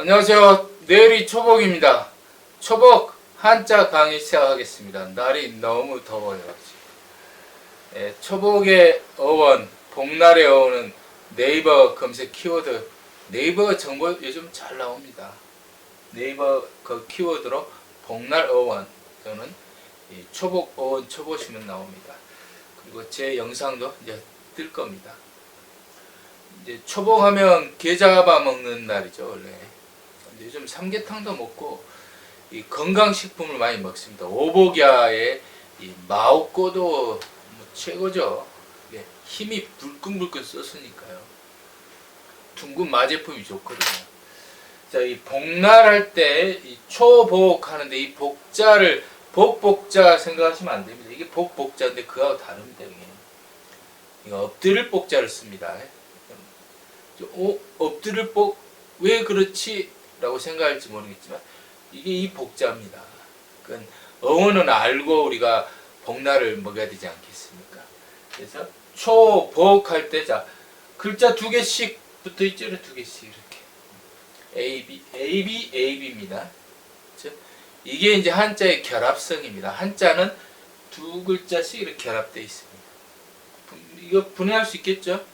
안녕하세요. 내일이 초복입니다. 초복 한자 강의 시작하겠습니다. 날이 너무 더워요. 예, 초복의 어원, 복날의 어원은 네이버 검색 키워드, 네이버 정보 요즘 잘 나옵니다. 네이버 그 키워드로 복날 어원 또는 이 초복 어원 쳐보시면 나옵니다. 그리고 제 영상도 이제 뜰 겁니다. 이제 초복하면 게 잡아 먹는 날이죠 원래. 근데 요즘 삼계탕도 먹고 이 건강식품을 많이 먹습니다. 오복야의 이 마오꼬도 뭐 최고죠. 예, 힘이 불끈불끈 썼으니까요. 둥근 마제품이 좋거든요. 자, 이 복날 할 때 이 초복 하는데 이 복자를 복복자 생각하시면 안 됩니다. 이게 복복자인데 그하고 다릅니다. 이게. 엎드릴 복자를 씁니다. 어, 엎드릴 복, 왜 그렇지? 라고 생각할지 모르겠지만, 이게 이 복자입니다. 그건 어원은 알고 우리가 복날을 먹어야 되지 않겠습니까? 그래서 초복 할 때, 자, 글자 두 개씩 붙어 있죠? 두 개씩 이렇게. A, B, A, B, A, B입니다. 그렇죠? 이게 이제 한자의 결합성입니다. 한자는 두 글자씩 이렇게 결합되어 있습니다. 이거 분해할 수 있겠죠?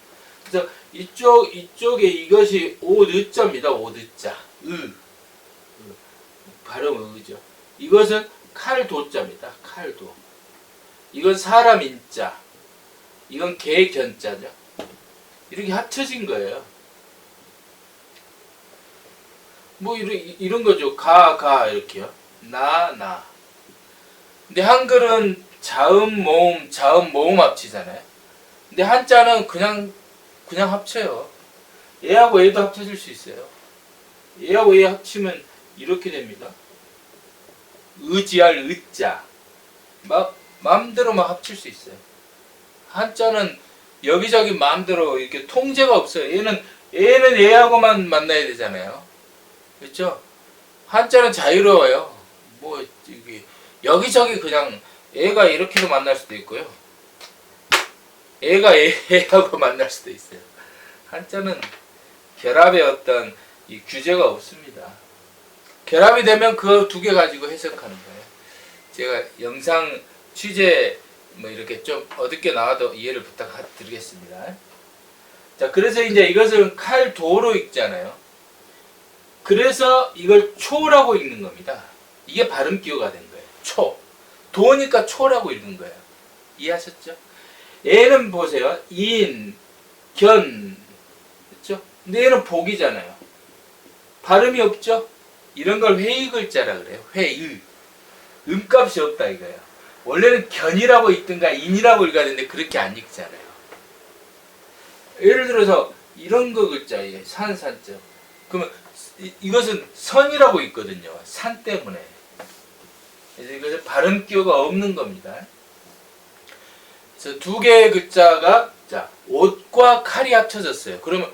그래서 이쪽 이쪽에 이것이 오늦자입니다. 오늦자. 으. 으. 발음 으죠. 이것은 칼도자입니다. 칼도. 이건 사람 인자. 이건 개 견자죠. 이렇게 합쳐진 거예요. 뭐 이런 이런 거죠. 가, 가 이렇게요. 나, 나. 근데 한글은 자음, 모음, 자음, 모음 합치잖아요. 근데 한자는 그냥 그냥 합쳐요. 얘하고 얘도 합쳐질 수 있어요. 얘하고 얘 합치면 이렇게 됩니다. 의지할 의자. 막 마음대로 막 합칠 수 있어요. 한자는 여기저기 마음대로 이렇게 통제가 없어요. 얘는 얘는 얘하고만 만나야 되잖아요. 그렇죠? 한자는 자유로워요. 뭐 이게 여기저기 그냥 애가 이렇게도 만날 수도 있고요. 애가 애하고 만날 수도 있어요. 한자는 결합의 어떤 이 규제가 없습니다. 결합이 되면 그 두 개 가지고 해석하는 거예요. 제가 영상 취재 뭐 이렇게 좀 어둡게 나와도 이해를 부탁드리겠습니다. 자, 그래서 이제 이것을 칼도로 읽잖아요. 그래서 이걸 초라고 읽는 겁니다. 이게 발음 기호가 된 거예요. 초. 도니까 초라고 읽는 거예요. 이해하셨죠? 얘는 보세요. 인, 견, 그렇죠? 근데 얘는 복이잖아요. 발음이 없죠? 이런 걸 회의 글자라 그래요. 회의. 음값이 없다 이거예요. 원래는 견이라고 읽든가 인이라고 읽어야 되는데 그렇게 안 읽잖아요. 예를 들어서 이런 거 글자에 산산자. 그러면 이, 이것은 선이라고 있거든요. 산 때문에. 그래서 이것은 발음 기호가 없는 겁니다. 그래서 두 개의 글자가 자 옷과 칼이 합쳐졌어요. 그러면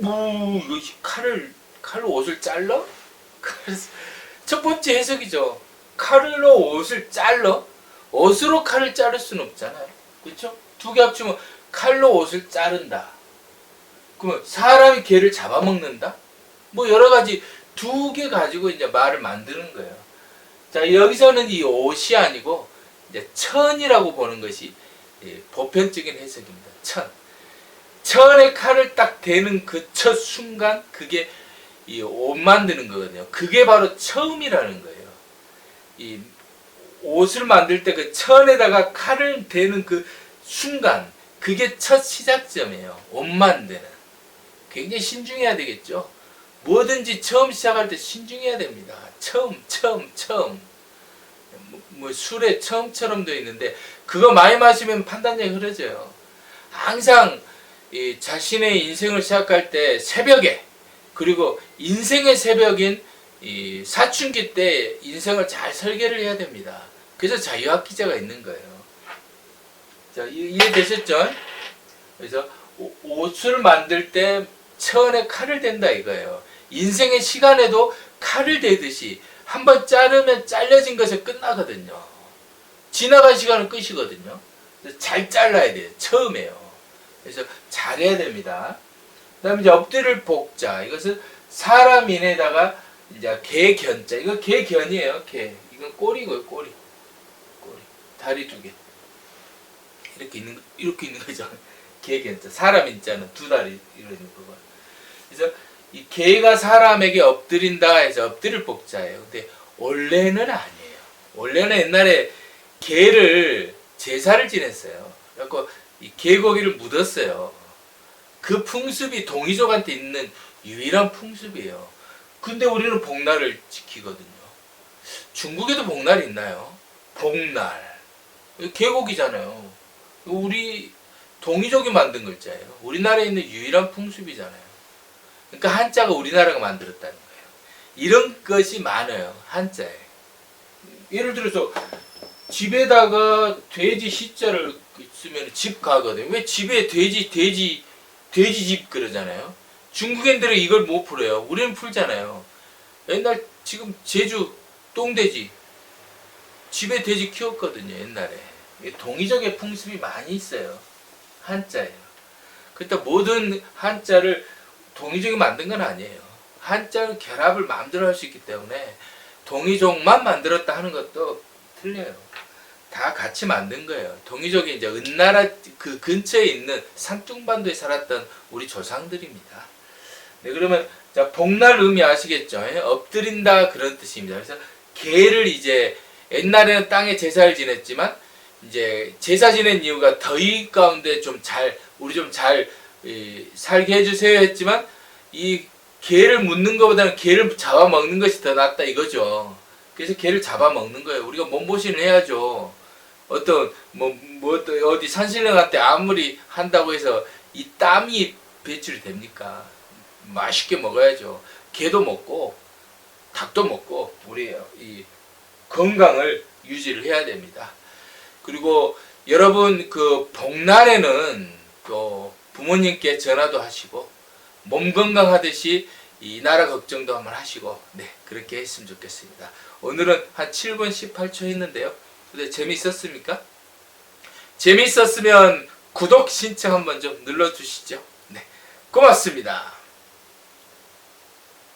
뭐 이거 칼을 칼로 옷을 잘라? 첫 번째 해석이죠. 칼로 옷을 잘라? 옷으로 칼을 자를 수는 없잖아요. 그렇죠? 두 개 합치면 칼로 옷을 자른다. 그러면 사람이 개를 잡아먹는다? 뭐 여러 가지 두 개 가지고 이제 말을 만드는 거예요. 자 여기서는 이 옷이 아니고 이제 천이라고 보는 것이 예, 보편적인 해석입니다. 천. 천의 칼을 딱 대는 그 첫 순간 그게 이 옷 만드는 거거든요. 그게 바로 처음이라는 거예요. 이 옷을 만들 때 그 천에다가 칼을 대는 그 순간 그게 첫 시작점이에요. 옷 만드는. 굉장히 신중해야 되겠죠. 뭐든지 처음 시작할 때 신중해야 됩니다. 처음, 처음, 처음. 뭐, 뭐 술에 처음처럼 돼 있는데 그거 많이 마시면 판단력이 흐려져요. 항상 이 자신의 인생을 시작할 때 새벽에 그리고 인생의 새벽인 이 사춘기 때 인생을 잘 설계를 해야 됩니다. 그래서 자유학 기자가 있는 거예요. 자, 이- 이해되셨죠? 그래서 오- 옷을 만들 때 천에 칼을 댄다 이거예요. 인생의 시간에도 칼을 대듯이 한번 자르면 잘려진 것에 끝나거든요. 지나간 시간은 끝이거든요. 잘 잘라야 돼요. 처음에요. 그래서 잘해야 됩니다. 그 다음에 이제 엎드릴 복자. 이것은 사람인에다가 이제 개견자. 이거 개견이에요. 개. 이건 꼬리고요 꼬리. 꼬리. 다리 두 개. 이렇게 있는 거- 이렇게 있는 거죠. 개견자. 사람 인자는 두 다리 이러는 거고. 그래서 이 개가 사람에게 엎드린다 해서 엎드릴 복자예요. 근데 원래는 아니에요. 원래는 옛날에 개를 제사를 지냈어요. 그래갖고 이 개고기를 묻었어요 그 풍습이 동이족한테 있는 유일한 풍습이에요. 근데 우리는 복날을 지키거든요. 중국에도 복날이 있나요? 복날. 계곡이잖아요. 우리 동이족이 만든 글자예요. 우리나라에 있는 유일한 풍습이잖아요. 그러니까 한자가 우리나라가 만들었다는 거예요. 이런 것이 많아요. 한자에. 예를 들어서 집에다가 돼지 시자를 쓰면 집 가거든요. 왜 집에 돼지 돼지 돼지집 그러잖아요. 중국인들은 이걸 못 풀어요. 우리는 풀잖아요. 옛날 지금 제주 똥돼지 집에 돼지 키웠거든요. 옛날에 이게 동이적의 풍습이 많이 있어요. 한자예요. 그러니까 모든 한자를 동이적이 만든 건 아니에요. 한자는 결합을 마음대로 할 수 있기 때문에 동이족만 만들었다 하는 것도 틀려요. 다 같이 만든 거예요. 동이족이 이제 은나라 그 근처에 있는 산둥반도에 살았던 우리 조상들입니다. 네, 그러면 자 복날 의미 아시겠죠? 예? 엎드린다 그런 뜻입니다. 그래서 개를 이제 옛날에는 땅에 제사를 지냈지만 이제 제사 지낸 이유가 더위 가운데 좀 잘 우리 좀 잘 살게 해주세요 했지만 이 개를 묻는 것보다는 개를 잡아먹는 것이 더 낫다 이거죠. 그래서 개를 잡아먹는 거예요. 우리가 몸보신을 해야죠. 어떤 뭐, 뭐또 어디 산신령 한테 아무리 한다고 해서 이 땀이 배출이 됩니까? 맛있게 먹어야죠. 개도 먹고 닭도 먹고 우리 이 건강을 유지를 해야 됩니다. 그리고 여러분 그 복날에는 또 부모님께 전화도 하시고 몸 건강하듯이 이 나라 걱정도 한번 하시고 네 그렇게 했으면 좋겠습니다. 오늘은 한 7분 18초 했는데요. 근데 재미있었습니까? 재미있었으면 구독 신청 한번 좀 눌러주시죠. 네 고맙습니다.